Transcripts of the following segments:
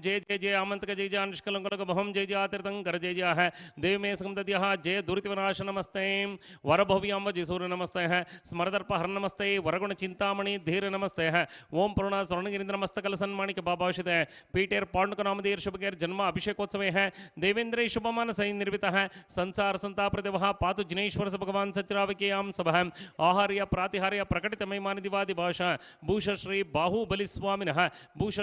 जय जय जय आमंत्रक जय जय निष्कलंकलक भवम जय जय आतीर्थंकर जय जय है। देव में संगतद्यः जय दुरितविनाश नमस्ते। वर वरभव्याम जिसूर नमस्ते है। स्मरदर्प हर नमस्ते। वरगुण चिंतामणि धीर नमस्ते है। ओम पूर्ण स्वर्णगिरीन्द्र मस्तकल सन्माणिक बाबाषित है पीटेर पांडुक नामधेर शुभगेर जन्म अभिषेकोत्सव है। देवेंद्र शुभमान सही निर्मित है। संसार संताप्रतिवः पातु जिनेश्वर स भगवान सचराविकेयाम है आहार्य प्रातिहार्य प्रकटित महिमान दिवादि भाषा भूष श्री बाहुबलि स्वामिनः भूष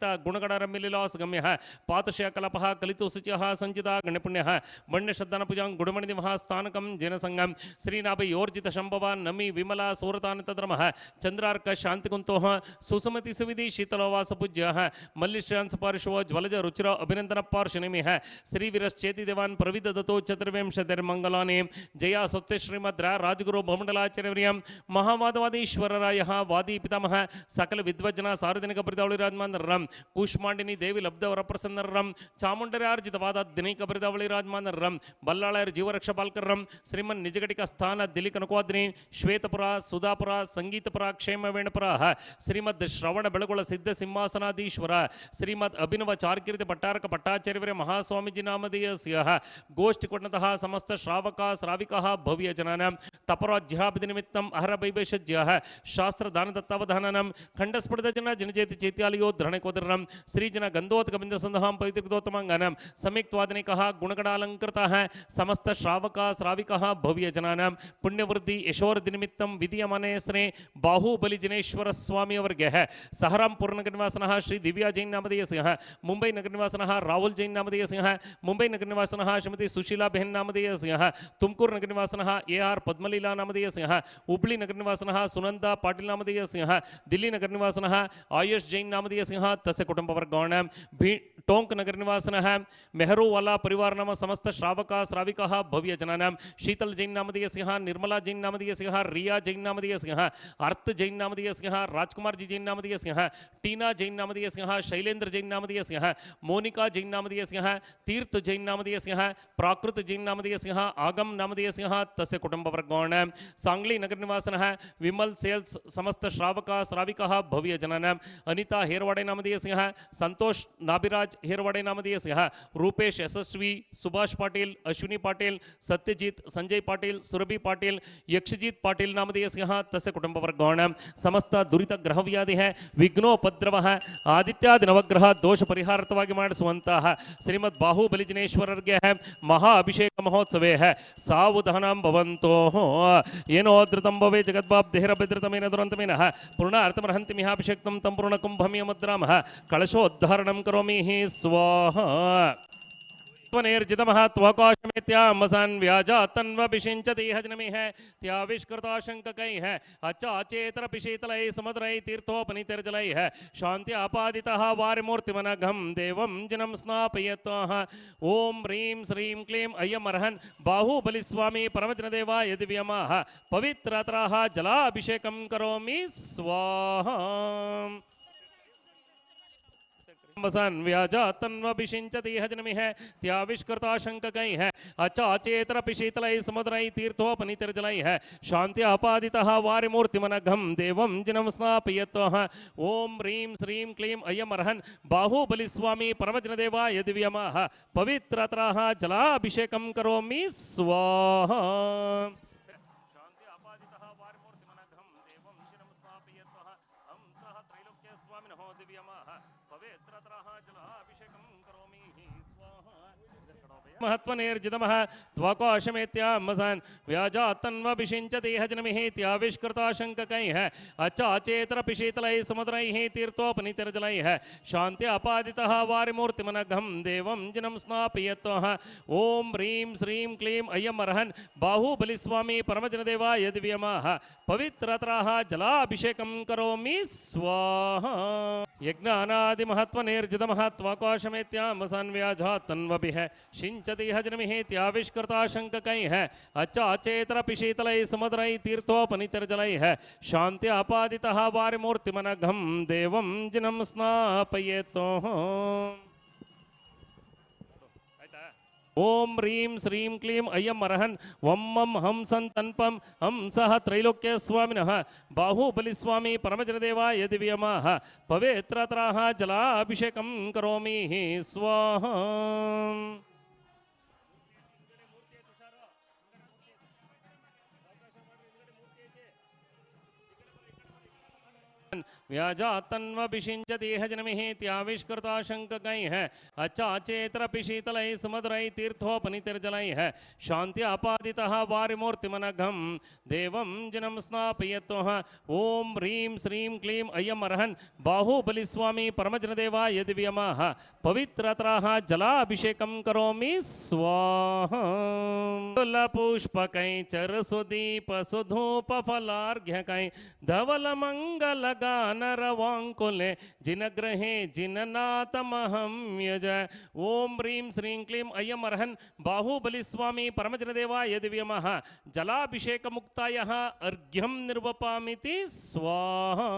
गणिता गुणगणरमी लीलास गम्य पातशयकलप कलितुशुच संचिता गणपुण्य मण्यश्रद्धन पुज गुणमणि महास्थानक जिनसंगम श्रीनाभयोर्जित शंभवा नमी, विमला सूरतान तद्रम चंद्रार्क शांतिकुंतो सुसुमति सुविधि शीतलवास पूज्य मल्लिश्रांस पार्श्व, ज्वलज रुचिर अभिनंदन पार्शनी श्रीवीरश्चेति देवान् प्रवृद दत्तो चतुर्वशतिर्मंगला जया सत्य श्रीमद्र राजगुरो भमंडलाचार्य महावादवादीश्वर राय वादी पितामह, सकल विद्वजना सारदिनक प्रतावली राजमान रम ಕೂಷ್ಮಾಂಡಿನಿ ದೇವಿ ಲಬ್ಧವರ ಪ್ರಸನ್ನರಂ ಚಾಮುಂಡರಾರ್ಜಿತವಾದ ದಿನೈಕ ಬರಿದಾವಳಿ ರಾಜಮಾನರಂ ಬಲ್ಲಾಳರ ಜೀವರಕ್ಷ ಬಾಲ್ಕರಂ ಶ್ರೀಮನ್ ನಿಜಗಟಿಕ ಸ್ಥಾನ ದಿಲಿ ಕನಕವಾದ್ರಿ ಶ್ವೇತಪುರ, ಸುಧಾಪುರ, ಸಂಗೀತಪುರ ಕ್ಷೇಮವೇಣಪುರ ಶ್ರೀಮದ್ ಶ್ರವಣ ಬೆಳಗೊಳ ಸಿದ್ಧ ಸಿಂಹಾಸನಾಧೀಶ್ವರ, ಶ್ರೀಮದ್ ಅಭಿನವ ಚಾರ್ಕೀರ್ತಿ ಪಟ್ಟಾರಕ ಪಟ್ಟಾಚಾರ್ಯವರೇ ಮಹಾಸ್ವಾಮೀಜಿ ನಾಮಧೇಯ ನಾಮಧೇಯಸ್ಯ ಗೋಷ್ಠಿ ಕೊಟ್ಟಂತಹ ಸಮಸ್ತ ಶ್ರಾವಕ, ಶ್ರಾವಿಕ ಭವ್ಯ ಜನಾನ ತಪರಾಜ್ಯಾಭಿಧಿ ನಿಮಿತ್ತ ಅಹರ ಬೈಬೇಷಜ್ಯ ಶಾಸ್ತ್ರ ದಾನ ದತ್ತಾವಧಾನಂ ಖಂಡಸ್ಫುಟದ ಜನ ಜನಜೇತಿ ಚೈತ್ಯಾಲಯೋ ಧರಣಕೋದರಂ पवित्रम श्रीजन गंधोत्कबिंद पवित्रोत्तम पवित्रदोत्तमंगनम सम्यक्वादने कहा गुणगणालंकृता है समस्त श्रावक श्राविक भव्य जनान पुण्यवृद्धि यशोर निमित्तं विधीयमाने स्ने बाहुबली जनेश्वर स्वामी वर्गः सहरामपुर नगर निवासन श्री दिव्या जैन नामधेय सिंह मुंबई नगर निवासन राहुल जैन नामधेय सिंह मुंबई नगर निवासन श्रीमती सुशीला बेहन नामधेय सिंह तुमकूर नगर निवासन ए आर पद्मलीला नामधेय सिंह हुबली नगर निवासन सुनंदा पाटिल नामधेय सिंह दिल्ली नगर निवासन आयुष जैन नामधेय सिंह तस्य कुटुम्बवर्गाणां भी टोंक नगर निवासन मेहरू वाला टोङ्क् नगरनिवासिनः मेहरूवाला परिवारनाम समस्तश्रावकाः श्राविकाः भव्यजनानां शीतल जैन नामधेयसिंहः निर्मला जैन नामधेयसिंहः रिया जैन नामधेयसिंहः अर्थ जैन नामधेयसिंहः राजकुमार जी जैन नामधेयसिंहः टीना जैन नामदीय सिंह शैलेन्द्र जैन नामधेयसिंहः मोनिका जैन नामधेयसिंहः तीर्थ जैन नामधेयसिंहः प्राकृत जैन नामधेयसिंहः आगम नामधेयसिंहः तस्य कुटुम्बवर्गाणां सांगली नगर नगरनिवासिनः विमल सेल्स समस्त श्रावकाः श्राविकाः भव्यजनानां अनीता हेरवाडे नामधेय ತಸ್ಯ ಕುಟುಂಬ ವರ್ಗಾವಣ ಸಾಂಗ್ಲಿ ನಗರ ನಿವಾಸನಃ ವಿಮಲ್ ಸೇಲ್ಸ್ ಸಮಸ್ತ ಶ್ರಾವಕ ಶ್ರಾವಿಕಃ ಭವ್ಯ ಜನಾನಾಂ ಅನಿತಾ ಹೇರವಾಡೆ ನಾಮಧೇಯ ಸಿಂಹ ಸಂತೋಷ್ ನಾಬಿರಾಜ್ ಹೇರವಾಡೆ ನಾಮಧೇಯ ಸಿಂಹ ರೂಪೇಶ್ ಯಶಸ್ವಿ ಸುಭಾಷ್ ಪಾಟೀಲ್ ಅಶ್ವಿನಿ ಪಾಟೀಲ್ ಸತ್ಯಜಿತ್ ಸಂಜಯ್ ಪಾಟೀಲ್ ಸುರಭಿ ಪಾಟೀಲ್ ಯಕ್ಷಜಿತ್ ಪಾಟೀಲ್ ನಾಮಧೇಯ ಸಿಂಹ ತಸ್ಯ ಕುಟುಂಬ ವರ್ಗಾವಣ ಸಮಸ್ತ ದುರಿತ ಗ್ರಹವ್ಯಾಧಿ ವಿಘ್ನೋಪದ್ರವ ಆದಿತ್ಯಾದಿ ನವಗ್ರಹ ದೋಷ ಪರಿಹಾರತವಾಗಿ ಮಾಡಿಸುವಂತಹ ಶ್ರೀಮದ್ ಬಾಹುಬಲಿ ಜಿನೇಶ್ವರರಿಗೆ ಮಹಾ ಅಭಿಷೇಕ ಮಹೋತ್ಸವೇ ಸಾವುಧಾನಾಂ ಭವಂತೋ ಏನೋ ಧೃತಂ ಭವೆ ಜಗದ್ವಾಬ್ಧೇರ ಭದ್ರತಮೇನ ದುರಂತಮೇನ ಪೂರ್ಣ ಅರ್ಥಮರ್ಹಂತಿ ಮಿಹಾಭಿಷೇಕ್ತಂ ತಂ ಪೂರ್ಣ ಕುಂಭಮಿಯ ಮುದ್ರಾಮ कलशोद्धारणं करोमि स्वाहा। त्वनिर्जितमः त्वकाशमित्यामसान् व्याजातन्वपिषिञ्चतीह जनमिह त्याविष्कृताशङ्ककैः, अचाचेतरपिशीतलैः, समुद्रैः तीर्थोपनितिर्जलैः शान्त्यापादितः वारिमूर्तिमनघं देवं जनं स्नापयत्वाः। ॐ ह्रीं श्रीं क्लीं अयमर्हन् बाहुबलिस्वामी परमजनदेवाय दिव्यमाः पवित्रतरः जलाभिषेकं करोमि, स्वाहा। मसन व्याजा तन्वभिषिञ्चति हजनमि है त्याविष्कृता शङ्ककै है अचाचेतर पिशीतलै समुद्रै, तीर्थोपनीतिर्जलै शान्ति आपादितः वारिमूर्तिमनघं, देवं जिनं स्नापयत्वः ॐ ह्रीं श्रीं क्लीं अयमर्हन् बाहुबलिस्वामी परमजनदेवा यदिव्यमः पवित्रतराः जलाभिषेकं करोमि, स्वाहा शान्ति आपादितः वारिमूर्तिमनघं देवं जिनं स्नापयत्वः हंसः त्रैलोक्यस्वामिनः दिव्यमः पवित्रतरः जलाभिषेकं करोमि स्वाहा महत्वनेर्जितमः त्वकोशमेत्यामसन् व्याजा तन्वभिषिञ्चति हजनमिः त्याविष्कृताशङ्ककैः अचाचेतरपिशीतलैः समुद्रैः तीर्थोपनीतिर्जलैः। शान्ति आपादितः वारिमूर्तिमनघं देवं जिनं स्नापयत्वः। ॐ ह्रीं श्रीं क्लीं अयमर्हन् बाहुबलिस्वामी परमजनदेवा यद्व्यमः पवित्रतराः जलाभिषेकं करोमि, स्वाहा। यज्ञानादिमहत्वनिर्जितमः त्वकोशमेत्यामसन् व्याजा तन्वभिः गच्छति इह जन्मिः शांति अच्चाचेतरपिशीतलैः सुमधुरैः मन घम देव जिनम स्नापये तो ओम रीम श्रीं क्लीं अयम अरहन् वम मम हम सन हम सह त्रैलोक्य स्वामिन बाहुबली स्वामी परमजनदेवा यदिव्यम पवित्रत्राह जलाभिषेक कौमी स्वाहा। व्याजातन्वभिषिञ्च देहजनमिः त्याविष्कृता शङ्ककैः अचाचेतरपि शीतलैः सुमधुरैः तीर्थोपनितिर्जलैः शान्त्यापादितः वारिमूर्तिमनघं देवं जनं स्नापयत्वः। ॐ ह्रीं श्रीं क्लीं अयम् अर्हन् बाहुबलिस्वामी परमजनदेवा यदि व्यमाः पवित्रतराः जलाभिषेकं करोमि, स्वाहा। पुष्पकैचरसुदीपसुधूपफलार्घ्यकै धवलमङ्गलगानरवाङ्कुले जिनग्रहे जिननाथमहं यज ॐ ह्रीं श्रीं क्लीं अयम् अर्हन् बाहुबलिस्वामी परमजनदेवा यदिव्यमः जलाभिषेकमुक्तायः अर्घ्यं निर्वपामिति स्वाहा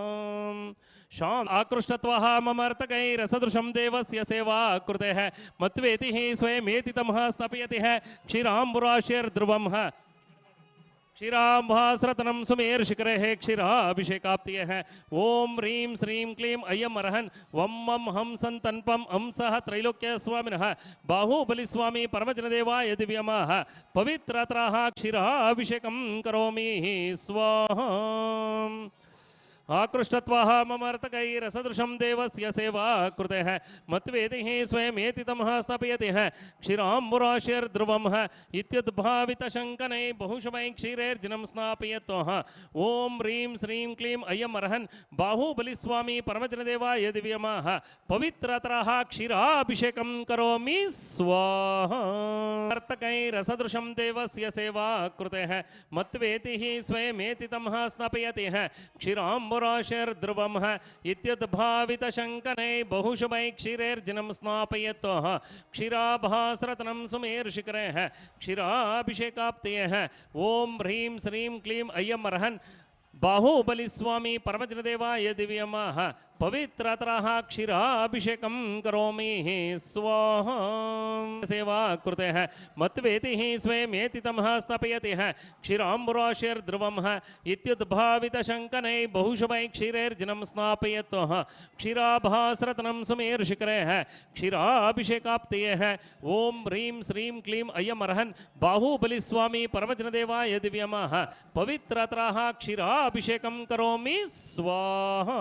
शाम् आकृष्टत्वः ममर्तकैरसदृशं देवस्य सेवा कृतेः मत्वेतिः स्वयमेति तमः स्थापयतिः क्षीराम्बुराशिर्ध्रुवं क्षीराम्भास्रतनं सुमेर्शिखरेः है ओम ह्रीं श्रीं क्लीं अयम अरहन वम मम हम मं हम सह त्रैलोक्य स्वामीन बाहुबलिस्वामी परमजनदेवा यदि व्यमाः क्षीरा क्षीराभिषेकं करोमि। स्वाहा। आकृष्टत्वः ममर्तकैरसदृशं देवस्य सेवा कृतेः मत्वेदिः स्वयमेति तमः स्थापयतिः। क्षीराम्बुराशिर्ध्रुवं इत्युद्भावितशङ्कनै बहुशमै क्षीरैर्जनं स्नापयत्वः ॐ ह्रीं श्रीं क्लीं अयम् अर्हन् बाहुबलिस्वामी परमजनदेवा यदि व्यमाः पवित्रतरः क्षीराभिषेकं करोमि। स्वाहा। नर्तकैरसदृशं देवस्य सेवा कृतेः मत्वेतिः स्वयमेति तमः स्नापयतिः क्षीराम्बुराशिर्ध्रुवं इत्युद्भावितशङ्कनै बहुशुभै क्षीरैर्जनं स्नापयत्वः। क्षीराभास्रतनं सुमेर्शिखरैः क्षीराभिषेकाप्तयः ॐ ह्रीं श्रीं क्लीं अयम् अर्हन् बाहुबलिस्वामी परमजनदेवाय दिव्यमाः व्यमाः पवित्रतरः क्षीराभिषेकं करोमि स्वाहा। सेवा कृतेः मत्वेतिः स्वयमेति तमः स्थापयतिः क्षीराम्बुराशिर्ध्रुवं इत्युद्भावितशङ्कनै बहुशुभै क्षीरैर्जनं स्नापयत्वः क्षीराभास्रतनं सुमेर्शिखरैः क्षीराभिषेकाप्तयः ॐ ह्रीं श्रीं क्लीं अयम् अर्हन् बाहुबलिस्वामी परमजनदेवा यदि व्यमाः पवित्रतरः क्षीराभिषेकं करोमि स्वाहा।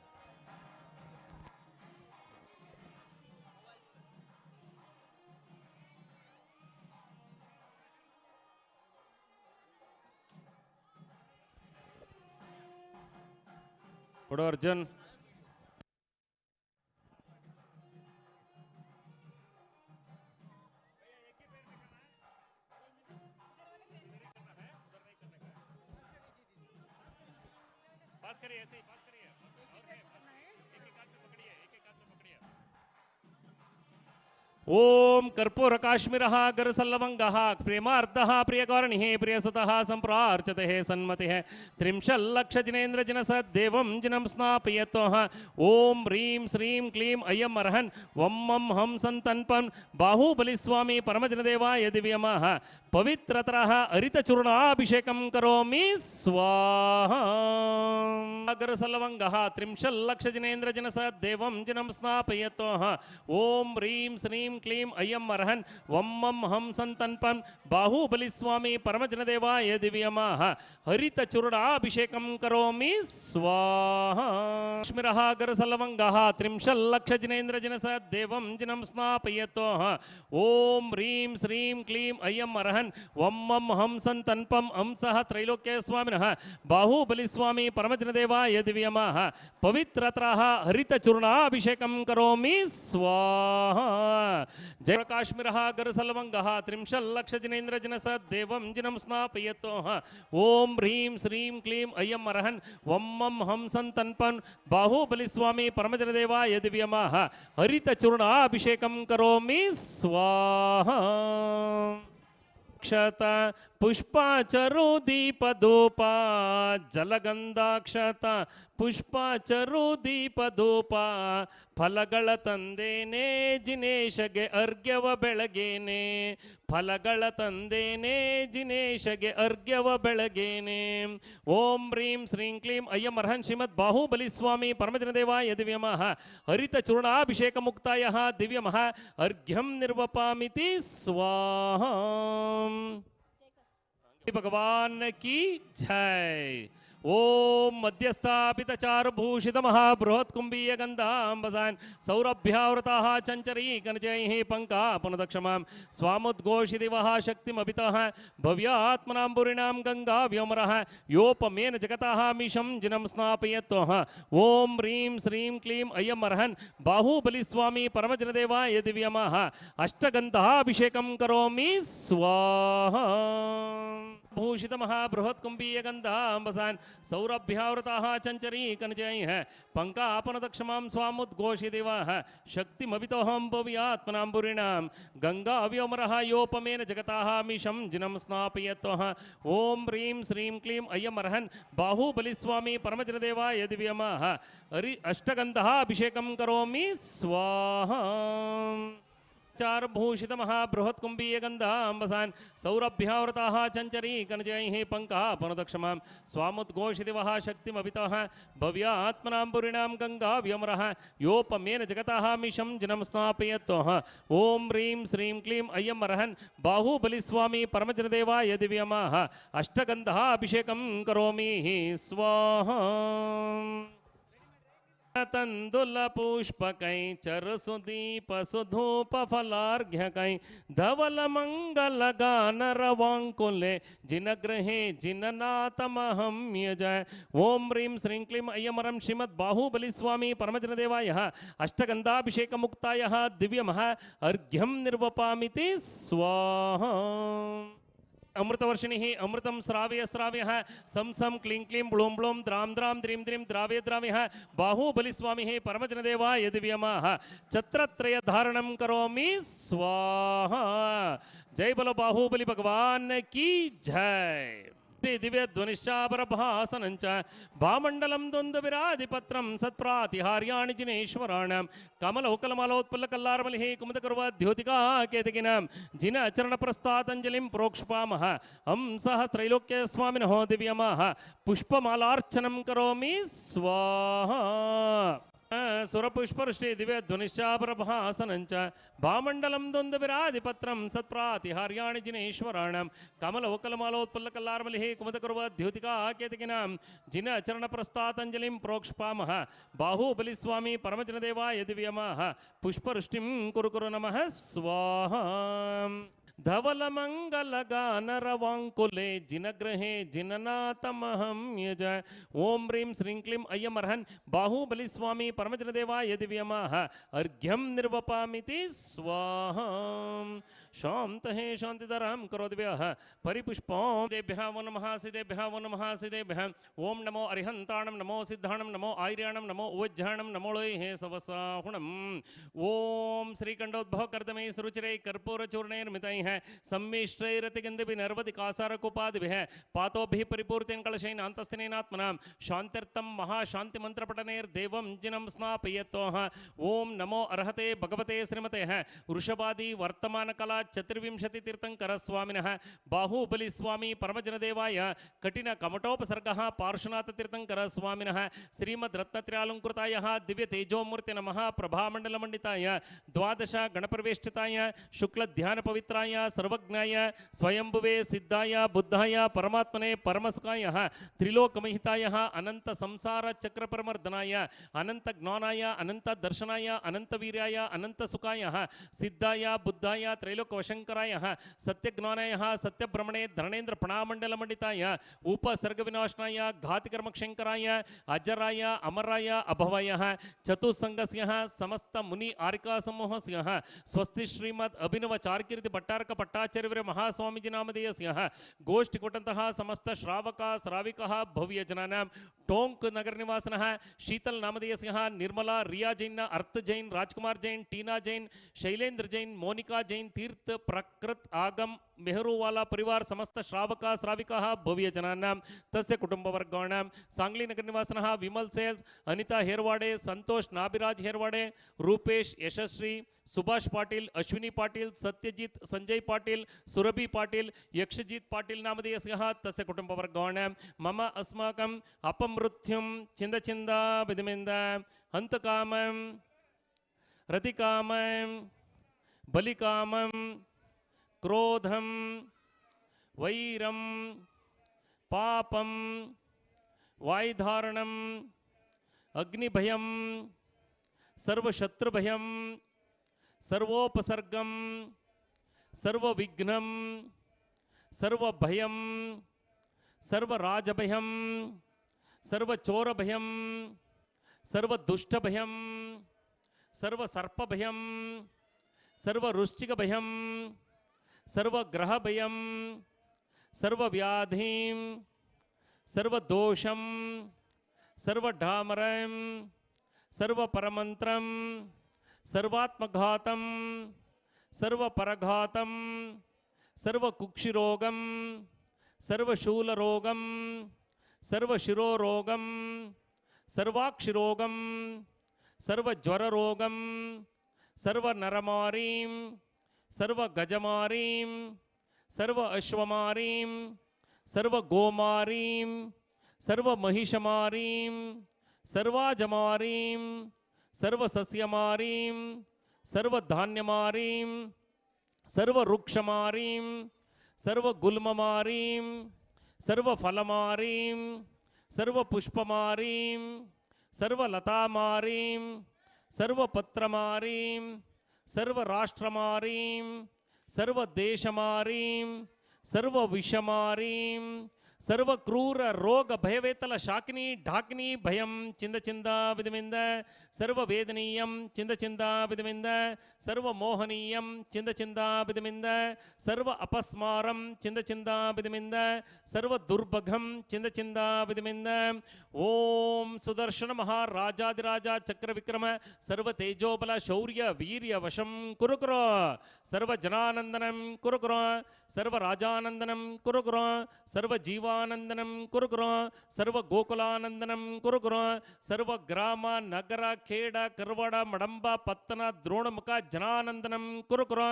बड़ो अर्जुन कर्पूर काश्मीर गरसलवंग प्रेमार्थ प्रियकर्णी प्रिय कर्पूरकाश्मीरः गरुसल्लवङ्गः प्रेमार्धः प्रियकारणिः, प्रियसुतः जिनेन्द्र जिन सदेव जिनम स्नापय ओं ह्रीं श्रीं क्लीं अयम् अर्हन्। वं मं हं सन्तन्पन् बाहुबलिस्वामी परमजनदेवाय दिव्यमः। पवित्रतरः हरितचूर्णाभिषेकं करोमि। स्वाहा। जिन सदेव जिनम स्नापय ओं ह्रीं श्रीं क्लीं अयम् अर्हन्। वम्मं हं सन्तन्पन्। बाहुबलिस्वामी परमजनदेवाय दिव्यमाः। हरितचूर्णाभिषेकं करोमि। स्वाहा। स्मिरः गरसलवङ्गः त्रिंशल्लक्षजिनेन्द्रजिनस देवं जिनं स्नापयतोः ॐ ह्रीं श्रीं क्लीं अयम् अर्हन्। वम्मं हं सन्तन्पम्। अंसः त्रैलोक्यस्वामिनः। बाहुबलिस्वामी परमजनदेवाय दिव्यमाः। पवित्रत्राः हरितचूर्णाभिषेकं करोमि। स्वाहा। जय काश्मीरः गरसलवङ्गः त्रिंशल्लक्षजिनेन्द्रजिनस देवं जिनं स्नापयतोः ॐ ह्रीं श्रीं क्लीं अयम अयम् अर्हन्, वम्मं हं सन्तन्पन् बाहुबलिस्वामी परमजनदेवाय दिव्यमाः। हरितचूर्णाभिषेकं करोमि, स्वाहा। क्षत पुष्पाचरो दीपधूपा ಜಲಗಂಧಾಕ್ಷತ ಪುಷ್ಪಾಚರು ದೀಪಧೂಪ ಫಲಗಳ ತಂದೇನೆ ಜಿನೇಶಗೆ ಅರ್ಘ್ಯವ ಬೆಳಗೇನೆ ಫಲಗಳ ತಂದೇನೆ ಜಿನೇಶಗೆ ಅರ್ಘ್ಯವ ಬೆಳಗೇನೆ ಓಂ ಹ್ರೀಂ ಶ್ರೀಂ ಕ್ಲೀಂ ಅಯ್ಯಂ ಅರ್ಹನ್ ಶ್ರೀಮದ್ ಬಾಹುಬಲಿ ಸ್ವಾಮಿ ಪರಮಜನದೇವಾಯ ದಿವ್ಯಮಃ ಹರಿತ ಚೂರ್ಣಾಭಿಷೇಕ ಮುಕ್ತಾಯ ದಿವ್ಯಮಃ ಅರ್ಘ್ಯಂ ನಿರ್ವಪಾಮಿತಿ ಸ್ವಾಹ भगवान की जय ओम मध्यस्थापित चार भूषित महाबृहत् कुंभीय गंधांबसान् सौरभ्यावृताः चञ्चरी कनजैः पङ्का पुनदक्षमां स्वामुद्घोषिदिवः भव्यात्मनाम्बुरिणां गङ्गा व्योमरः योपमेन जगतः मिशं जिनं स्नापयत्वः ॐ ह्रीं श्रीं क्लीं अयम् अर्हन् बाहुबलिस्वामी परमजनदेवाय दिव्यमः अष्टगन्धाभिषेकं करोमि स्वाहा। भूषित महाबृहत् कुंभीय गंधांबसान् सौरभ्यावृताः चञ्चरी कनजैः पङ्कापनदक्षमां स्वामुद्घोषिदिवः, शक्तिमभितोऽहं भव्यात्मनाम्बुरिणां, गङ्गाव्योमरः योपमेन जगताः मिशं जिनं स्नापयत्वः। ॐ ह्रीं श्रीं क्लीं अयम् अर्हन् बाहुबलिस्वामी परमजनदेवाय दिव्यमः। हरि अष्टगन्धः अभिषेकं करोमि, स्वाहा। चार भूषित महाबृहत् कुंभीय गंधांबसान् सौरभ्यावृताः चञ्चरी कनजैः पङ्का पुनदक्षमां स्वामुद्घोषिदिवः शक्तिमभितः भव्यात्मनाम्बुरिणां गङ्गा व्योमरः योपमेन जगतः मिशं जिनं स्नापयत्वः ॐ ह्रीं श्रीं क्लीं अयम् अर्हन् बाहुबलिस्वामी परमजनदेवाय दिव्यमः। अष्टगन्धः अभिषेकं करोमि स्वाहा। तण्डुलपुष्पकै चरसुदीपसुधूपफलार्घ्यकै धवलमङ्गलगानरवाङ्कुले जिनगृहे जिननाथमहं यजय ॐ ह्रीं श्रीं क्लीं अयमरं श्रीमद्बाहुबलिस्वामी परमजनदेवायः अष्टगन्धाभिषेकमुक्तायः दिव्यमः अर्घ्यं निर्वपाति स्वाहा अमृतवर्षिणि अमृत श्राव्य श्राव्य, सं सं क्लीं क्लीं ब्लूं ब्लूं द्रां द्रां द्रीं द्रीं द्राव्य द्राव्य, बाहूबलिस्वामी परमजनदेवा यदिव्यम छत्रत्रय धारण करोमी, स्वाहा। जय बलो बाहुबली भगवान की जय। करोमि स्वाहा जय बोलो बाहुबली भगवान की जय दिव्य ध्वनिश्चापरभासनं च भामण्डलं द्वन्द्वविराधिपत्रं सत्प्रातिहार्याणि जिनेश्वराणां कमलोकलमालोत्पल्लकल्लारमलिः कुमुदकुर्वद्योतिका केतकिनां जिन चरणप्रस्तातञ्जलिं प्रोक्ष्पामः हंसः त्रैलोक्यस्वामिनः दिव्यमाः पुष्पमालार्चनं करोमि स्वाहा सुरपुष्पवृष्टि दिव्य ध्वनिश्चापरभासनं च भामण्डलं द्वन्द्वविराधिपत्रं सत्प्रातिहार्याणि जिनेश्वराणां कमलोकलमालोत्पल्लकल्लारमलिः कुमुदकुर्वद्योतिका केतकिनां जिन चरणप्रस्तातञ्जलिं प्रोक्ष्पामः बाहुबलिस्वामी परमजनदेवाय दिव्यमाः पुष्पवृष्टिं मंगल धवलमङ्गलगानरवाङ्कुले जिनगृहे जिननाथमहं यज। ॐ ह्रीं श्रीं क्लीं अयमर्हन् बाहुबलिस्वामी परमजनदेवाय दिव्यमाः अर्घ्यं निर्वपामिति स्वाहा। शान्तः शान्तिधरां करोद्भ्यः परिपुष्पं देभ्यः, वो नमः, सिदेभ्यः, वो नमः, सिदेभ्यः। ॐ नमो अरिहन्ताणं, नमो सिद्धाणं, नमो आर्याणं, नमो उवज्जाणं, नमो लोहे सवसाहुणम् ॐ श्रीकण्डोद्भवकर्दमै सुरुचिरै कर्पूरचूर्णैर्मितैः, सम्मिश्रैरतिगन्धिभिः, नर्वति कासारकुपादिभिः पातोभिः परिपूर्तेन कलशैन अन्तस्तिनेनात्मनां शान्त्यर्थं महाशान्तिमन्त्रपठनैर्देवं ॐ नमो अर्हते भगवते श्रीमते, वृषभादि वर्तमानकला चतुर्विंशतितीर्थङ्कर स्वामिनः बाहुबलि स्वामी परमजनदेवाय कठिन कमटोपसर्गः पार्श्वनाथतीर्थङ्कर स्वामिनः श्रीमद्रत्नत्र्यालङ्कृताय दिव्य तेजोमूर्ति नमः, प्रभामण्डलमण्डिताय द्वादश गणप्रवेष्टिताय शुक्लध्यानपवित्राय, सर्वज्ञाय, स्वयंभुवे सिद्धाय, बुद्धाय, परमात्मने परमसुखाय, त्रिलोकमहिताय अनंत संसार चक्रपरमर्दनाय अनंत ज्ञानाय अनंत दर्शनाय अनंत वीर्याय अनंत सुखाय सिद्धाय, बुद्धाय त्रैलोकवशंकराय सत्यज्ञानाय, सत्यब्रह्मणे धरणेन्द्र प्रणामण्डलमण्डिताय उपसर्गविनाशनाय घातिकर्मक्षङ्कराय अजराय, अमराय, अभवय चतुस्सङ्गस्य समस्त मुनि आरिका समूहस्य, स्वस्ति श्रीमद् अभिनव चारकीर्ति भट्टारक भट्टाचार्य महास्वामीजी नामधेयस्य गोष्ठिकुटन्तः समस्त श्रावक, श्राविकः भव्यजनानां टोङ्क् नगरनिवासिनः शीतल नामधेयस्य, निर्मला, रिया जैन, अर्थ जैन, राजकुमार जैन, टीना जैन शैलेंद्र जैन, मोनिका जैन तीर्थ प्रकृत आगम मेहरूवाला परिवार समस्त श्रावक श्राविकाः भव्यजनानां तस्य कुटुम्बवर्गाणां साङ्ग्लीनगरनिवासिनः विमल सेल्स अनिता हेरवाडे संतोष नाभिराज हेरवाडे रूपेश यशस्वी सुभाष पाटील अश्विनी पाटील सत्यजित संजय पाटील सुरभि पाटील यक्षजित पाटील नामधेयस्य तस्य कुटुम्बवर्गाणां मम अस्माकम् अपमृत्युं छिन्दछिन्दा विधिमिन्द हन्तकामं रतिकामं बलिकामं क्रोधं वैरं पापं वायुधारणम् अग्निभयं सर्वशत्रुभयं सर्वोपसर्गं सर्वविघ्नं सर्वभयं सर्वराजभयं सर्वचोरभयं सर्वदुष्टभयं सर्वसर्पभयं सर्ववृश्चिकभयं सर्वग्रहभयं सर्वव्याधिं सर्वदोषं सर्वडामरं सर्वपरमन्त्रं सर्वात्मघातं सर्वपरघातं सर्वकुक्षिरोगं सर्वशूलरोगं सर्वशिरोरोगं सर्वाक्षिरोगं सर्वज्वररोगं सर्वनरमारीं सर्वगजमारीं सर्व अश्वमारीं सर्वगोमारीं सर्वमहिषमारीं सर्वाजमारीं सर्वसस्यमारीं सर्वधान्यमारीं सर्ववृक्षमारीं सर्वगुल्ममारीं સર્વપત્રમારીમ સર્વરાષ્ટ્રમારીમ સર્વદેશમારીમ સર્વવિષમારીમ ಸರ್ವ ಕ್ರೂರ ರೋಗ ಭಯವೇತಲ ಶಾಕಿನಿ ಢಾಕಿನಿ ಭಯಂ ಚಿಂದ ಚಿಂದಾಬಿದವಿಂದ ಸರ್ವ ವೇದನೀಯಂ ಚಿಂದ ಚಿಂದಾಬಿದವಿಂದ ಸರ್ವ ಮೋಹನೀಯಂ ಚಿಂದ ಚಿಂದಾಬಿದವಿಂದ ಸರ್ವ ಅಪಸ್ಮಾರಂ ಚಿಂದ ಚಿಂದಾಬಿದವಿಂದ ಸರ್ವ ದುರ್ಭಗಂ ಚಿಂದ ಚಿಂದಾಬಿದವಿಂದ ಓಂ ಸುದರ್ಶನ ಮಹಾರಾಜಾದಿರಾಜ ಚಕ್ರ ವಿಕ್ರಮ ಸರ್ವ ತೇಜೋಬಲ ಶೌರ್ಯ ವೀರ್ಯ ವಶಂ ಕುರುಕುರು ಸರ್ವ ಜನಾನಂದನಂ ಕುರುಕುರು ಸರ್ವ ರಾಜಾನಂದನಂ ಕುರುಕುರು ಸರ್ವ ಜೀವ ಸರ್ವಾನಂದನಂ ಕುರುಗುರು ಸರ್ವ ಗೋಕುಲಾನಂದನಂ ಕುರುಗುರು ಸರ್ವ ಗ್ರಾಮ ನಗರ ಖೇಡ ಕರ್ವಾಡ ಮಡಂಬ ಪತ್ತನ ದ್ರೋಣಮುಖ ಜನಾನಂದನಂ ಕುರುಗುರು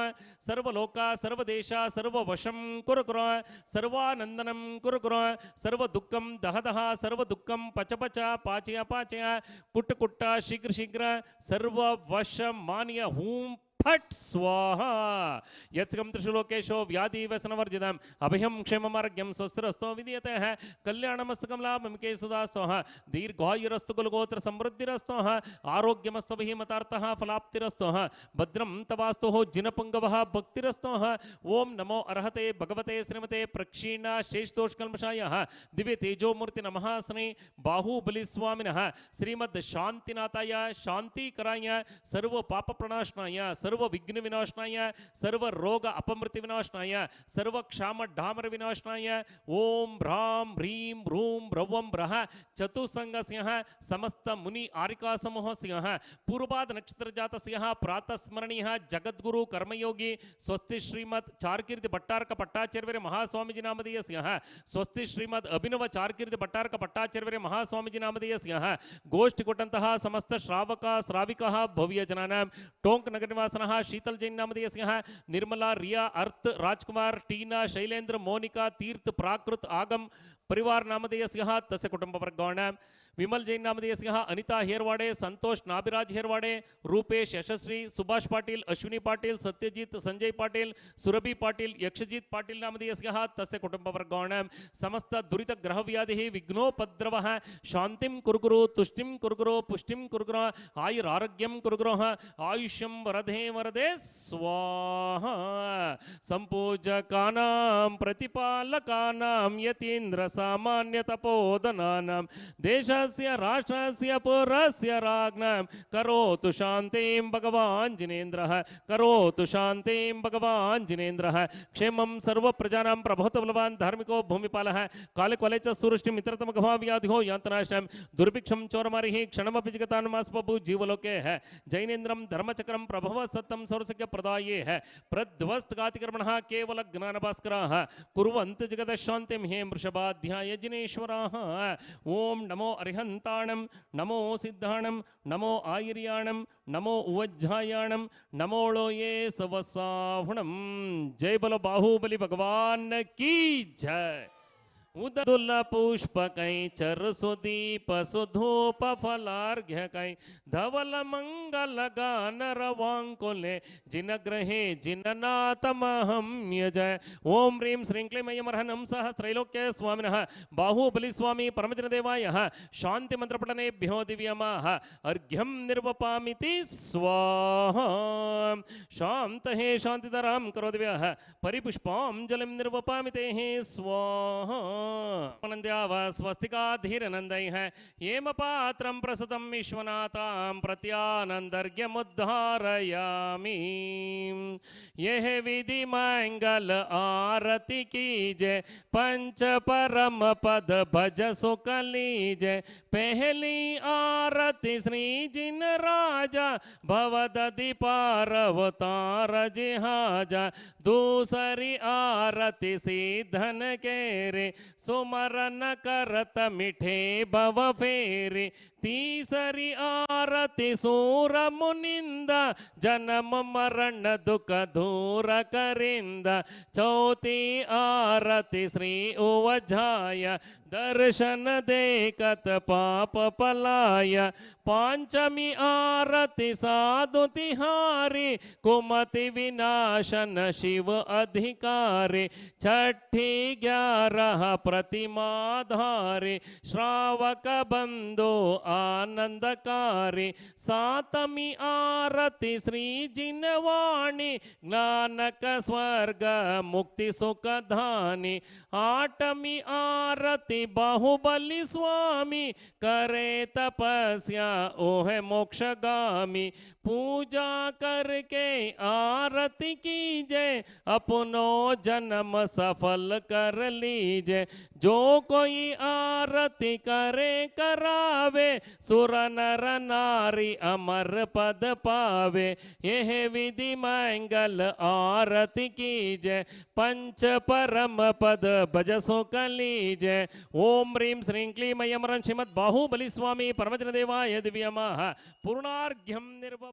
ಸರ್ವಲೋಕ ಸರ್ವದೇಶ ಸರ್ವವಶಂ ಕುರುಗುರು ಸರ್ವಾನಂದನಂ ಕುರುಗುರು ಸರ್ವ ದುಃಖಂ ದಹದಹ ಸರ್ವ ದುಃಖಂ ಪಚ ಪಚ ಪಾಚಯ ಪಾಚಯ ಪುಟ್ಟ ಕುಟ್ಟ ಶೀಘ್ರ ಶೀಘ್ರ ಸರ್ವ ವಶ ಮಾನ್ಯ ಹೂಂ फट् स्वाहा। यत्सकं त्रिषु लोकेशो व्याधिव्यसनवर्जितम् अभयं क्षेममार्ग्यं स्वस्तिरस्तो विधीयते। कल्याणमस्तकं लाभमिके सुधा स्वः दीर्घायुरस्तु कुलगोत्र समृद्धिरस्तोः आरोग्यमस्तु मतार्थः फलाप्तिरस्तोः भद्रं तवास्तुः जिनपुङ्गवः भक्तिरस्तोः ॐ नमो अर्हते भगवते श्रीमते प्रक्षीण शेषदोषकल्मषायः दिव्य तेजोमूर्ति नमः स्ने बाहुबलि स्वामिनः। श्रीमद् शान्तिनाथाय शान्तिकराय। सर्व सर्व विघ्न विनाशनाय, सर्व रोग अपमृति विनाशनाय, सर्व क्षाम ढामर विनाशनाय, ओम भ्राम ह्रीं ह्रूं भ्रवम भ्रह चतुसंग समस्त मुनि आरिका समूह सिंह पूर्वाद नक्षत्र जात प्रातः स्मरणीय जगद्गुरु कर्मयोगी, स्वस्ति श्रीमद चारकीर्ति भट्टारक पट्टाचार्य महास्वामीजी नामदीय सिंह स्वस्ति श्रीमद अभिनव चारकीर्ति भट्टारक पट्टाचार्य महास्वामीजी नामदीय सिंह गोष्ठी कुटंत समस्त श्रावक, श्राविक भव्य जनाना टोंक नगर निवास ரோஷனः शीतल जैन नामधेयस्यः निर्मला रिया अर्थ राजकुमार टीना शैलेन्द्र मोनिका तीर्थ प्राकृत आगम परिवार नामधेयस्यः तस्य कुटुम्बवर्गाणां ವಿಮಲ್ ಜೈನ್ ನಾಮಧೇಯ ಸಿಂಹ ಅನಿತಾ ಹೇರ್ವಾಡೆ ಸಂತೋಷ್ ನಾಭಿರಾಜ್ ಹೇರ್ವಾಡೆ ರೂಪೇಶ್ ಯಶಸ್ವಿ ಸುಭಾಷ್ ಪಾಟೀಲ್ ಅಶ್ವಿನಿ ಪಾಟೀಲ್ ಸತ್ಯಜಿತ್ ಸಂಜಯ್ ಪಾಟೀಲ್ ಸುರಭಿ ಪಾಟೀಲ್ ಯಕ್ಷಜಿತ್ ಪಾಟೀಲ್ ನಾಮಧೇಯ ಸಿಂಹ ತಸ್ಯ ಕುಟುಂಬ ವರ್ಗಾವಣ ಸಮಸ್ತ ದುರಿತ ಗ್ರಹ ವ್ಯಾಧಿ ವಿಘ್ನೋಪದ್ರವ ಶಾಂತಿಂ ಕುರುಗುರು ತುಷ್ಟಿಂ ಕುರುಗುರು ಪುಷ್ಟಿಂ ಕುರುಗುರು ಆಯುರಾರೋಗ್ಯಂ ಕುರುಗುರು ಆಯುಷ್ಯಂ ವರದೇ ವರದೆ ಸ್ವಾಹ ಸಂಪೂಜಕಾನಾಂ ಪ್ರತಿಪಾಲಕಾನಾಂ ಯತೀಂದ್ರ ಸಾಮಾನ್ಯ ತಪೋದನಾನಾಂ ದೇಶಸ್ಯ राष्ट्रस्य, पुरस्य राज्ञं। करोतु शान्तिं भगवान् जिनेन्द्रः, करोतु शान्तिं भगवान् जिनेन्द्रः। क्षेमं सर्वप्रजानां धार्मिको भूमिपालः। च दुर्भिक्षं चोरमरिः, क्षणमपि जीवलोके है। जैनेन्द्रं धर्मचक्रं प्रभव सत्तं सौरसख्य प्रदाये है प्रध्वस्तगातिकर्मणः केवलज्ञानभास्कराः कुर्वन्त जगतः शान्तिं हे मृषभाध्याय जिनेश्वराः। ॐ नमो अरे अरिहंताणम नमो सिद्धाणम नमो आयुर्याणम नमो उवज्झायाणम नमोळो ये सवसाहुणम जय बलो बाहुबली भगवान की जय उदुल पुष्पकै चरसुदीप सुधूप फलार्घ्यकै धवल मंगल गान रवाङ्कुले जिन ग्रहे जिननाथमहं यजय ओम ह्रीं श्रीं क्लीं मयमर्हनं सह त्रैलोक्य स्वामिनः बाहुबली स्वामी परमजनदेवायः शान्तिमन्त्रपठनेभ्यो दिव्यमाः। अर्घ्यं निर्वपामिति स्वाहा। शान्तः शान्तिधरां करोदिव्यः परिपुष्पाञ्जलिं निर्वपामि ते स्वाहा। आनन्द्याव स्वस्तिकाधीरनन्दैः हेम पात्रं प्रसुतं विश्वनाथां प्रत्यानन्दर्घ्यमुद्धारयामि यह विधि मंगल आरती कीजय पंच परम पद भज सुख लीजय पहली आरती श्री जिन राजा भवदधि पारवतार जिहाजा दूसरी आरती सीधन के रे सुमरन करत मिठे भव फेरे। तीसरी आरती सूर मुनिंद, जन्म मरण दुख दूर करिंद। चौथी आरती श्री उवझाय दर्शन देखत पाप पलाय। पांचमी आरती साधु तिहारी, कुमति विनाशन शिव अधिकारी। छठी ग्यारह प्रतिमा धारी श्रावक बंधु आनंदकारी सातमी आरती श्री जिनवाणी, ज्ञानक स्वर्ग, मुक्ति सुख धानी। आठमी आरती, बाहुबली स्वामी, करे तपस्या, ओह मोक्षगामी। पूजा करके आरती कीजय अपनो जन्म सफल कर लीजय जो कोई आरती करे करावे, सुर नर नारी अमर पद पावे। यह विधि मंगल आरती कीजय पंच परम पद भजसो कलीजय ओम ह्रीं श्रीं क्लीं श्रीमद् बाहुबली स्वामी परमजन देवाय दिव्यमः। पूर्णार्घ्यं निर्व